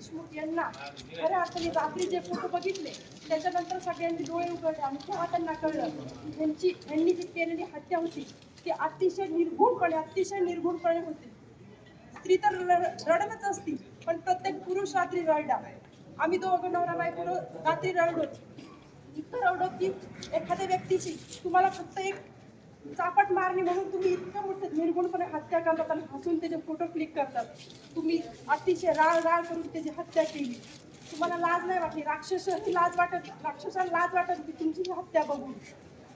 देशमुख यांना खऱ्या अर्थाने रात्री जे फोटो बघितले त्याच्यानंतर सगळ्यांनी डोळे उघडले आणि त्या त्यांना कळलं की ह्यांची ह्यांनी जी केलेली हत्या होती ती अतिशय निर्घुणपणे अतिशय निर्घुणपणे होती. स्त्री तर रड- रडतच असती पण प्रत्येक पुरुष रात्री रडला. आम्ही दोघं नवरा बायको रात्री रडलो. इतकं रडलो की एखाद्या व्यक्तीची तुम्हाला फक्त एक चापट मारणी म्हणून तुम्ही इतकं मोठं निर्गुणपणे हत्या करतात आणि हसून त्याचे फोटो क्लिक करतात. तुम्ही अतिशय राळ राळ करून त्याची हत्या केली. तुम्हाला लाज नाही वाटली. राक्षस ही लाज वाटत राक्षसाला लाज वाटत होती तुमची ही हत्या बघून.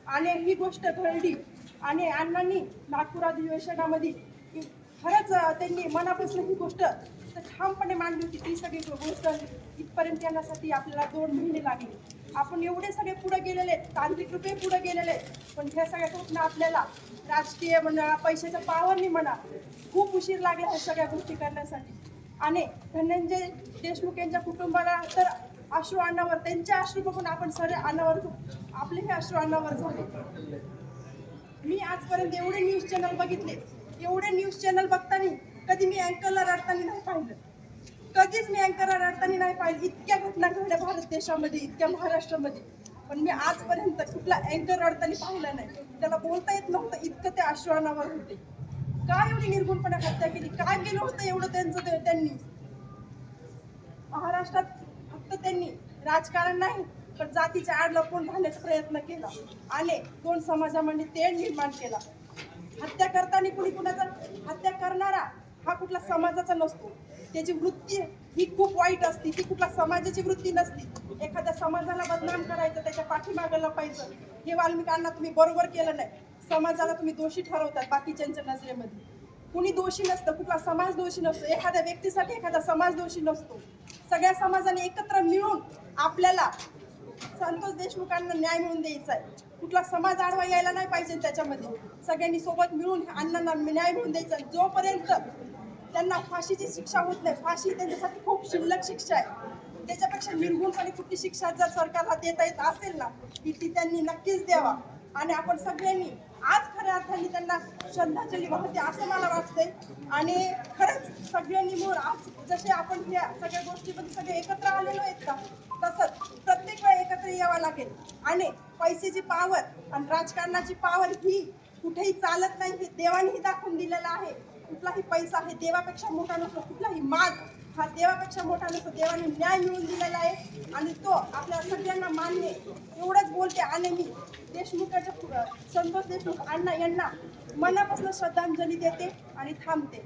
आणि ही गोष्ट घडली. आणि अण्णांनी नागपूर अधिवेशनामध्ये खरंच त्यांनी मनापासून ही गोष्ट तर ठामपणे मांडली होती ती सगळी गोष्ट. इथपर्यंत येण्यासाठी आपल्याला दोन महिने लागले. आपण एवढे सगळे पुढे गेलेले आहेत, तांत्रिक रूपे पुढे गेलेले आहेत. पण ह्या सगळ्या घटना आपल्याला राजकीय म्हणा पैशाच्या पावरनी म्हणा खूप उशीर लागला ह्या सगळ्या गोष्टी करण्यासाठी. आणि धनंजय देशमुख यांच्या कुटुंबाला तर अश्रू अण्णावर त्यांचे अश्रू बघून आपण सगळे अण्णावर आपले हे अश्रू अण्णावर झाले. मी आजपर्यंत एवढे न्यूज चॅनल बघितले. एवढे न्यूज चॅनल बघताना कधी मी अँकरला रडताना नाही पाहिलं. कधीच मी अँकरला रडताना नाही पाहिलं. इतक्या घटना घडल्या भारत देशामध्ये इतक्या महाराष्ट्रामध्ये. पण मी आजपर्यंत कुठला अँकर रडताना पाहिलं नाही. त्याला बोलता येत नव्हतं. इतकं ते आश्वानावर होते. काय एवढी निर्गुणपणे हत्या केली? काय केलं होतं एवढं त्यांचं ते- त्यांनी? महाराष्ट्रात फक्त त्यांनी राजकारण नाही पण जातीच्या आड लपवून राहण्याचा प्रयत्न केला? आणि दोन समाजामध्ये ते निर्माण केला. हत्या करताना कुणी कुणा कुठला समाजाचा नसतो. त्याची वृत्ती ही खूप वाईट असते. ती कुठला समाजाची वृत्ती नसती. एखाद्या समाजाला बदनाम करायचं त्याच्या पाठीमागं लपायचं हे वाल्मिकांना तुम्ही बरोबर केलं नाही. समाजाला तुम्ही दोषी ठरवतात बाकीच्यांच्या नजरेमध्ये. कुणी दोषी नसतं कुठला समाज दोषी नसतो. एखाद्या व्यक्तीसाठी एखादा समाज दोषी नसतो. सगळ्या समाजाने एकत्र मिळून आपल्याला संतोष देशमुखांना न्याय मिळून द्यायचा आहे. कुठला समाज आडवा यायला नाही पाहिजे त्याच्यामध्ये. सगळ्यांनी सोबत मिळून अण्णांना न्याय मिळून द्यायचा आहे. जोपर्यंत त्यांना फाशीची शिक्षा होत नाही. फाशी त्यांच्यासाठी खूप शिल्लक शिक्षा आहे. त्याच्यापेक्षा निर्गुणपणे कुठली शिक्षा जर सरकारला देता येत असेल ना की ती त्यांनी नक्कीच द्यावा. आणि आपण सगळ्यांनी आज खऱ्या अर्थाने त्यांना श्रद्धांजली वाहते असं मला वाटतंय. आणि खरंच सगळ्यांनी मिळून आज जसे आपण ह्या सगळ्या गोष्टीमध्ये सगळे एकत्र आलेलो आहेत का तसंच प्रत्येक वेळा एकत्र यावं लागेल. आणि पैशाची पावर आणि राजकारणाची पावर ही कुठेही चालत नाही हे देवानेही दाखवून दिलेलं आहे. कुठलाही पैसा हे देवापेक्षा मोठा नसतो कुठलाही माग हा देवापेक्षा मोठा नसतो. देवाने न्याय मिळून दिलेला आहे आणि तो आपल्या सगळ्यांना मान्य एवढंच बोलते आणि मी देशमुखाच्या संतोष देशमुख अण्णा यांना मनापासून श्रद्धांजली देते आणि थांबते.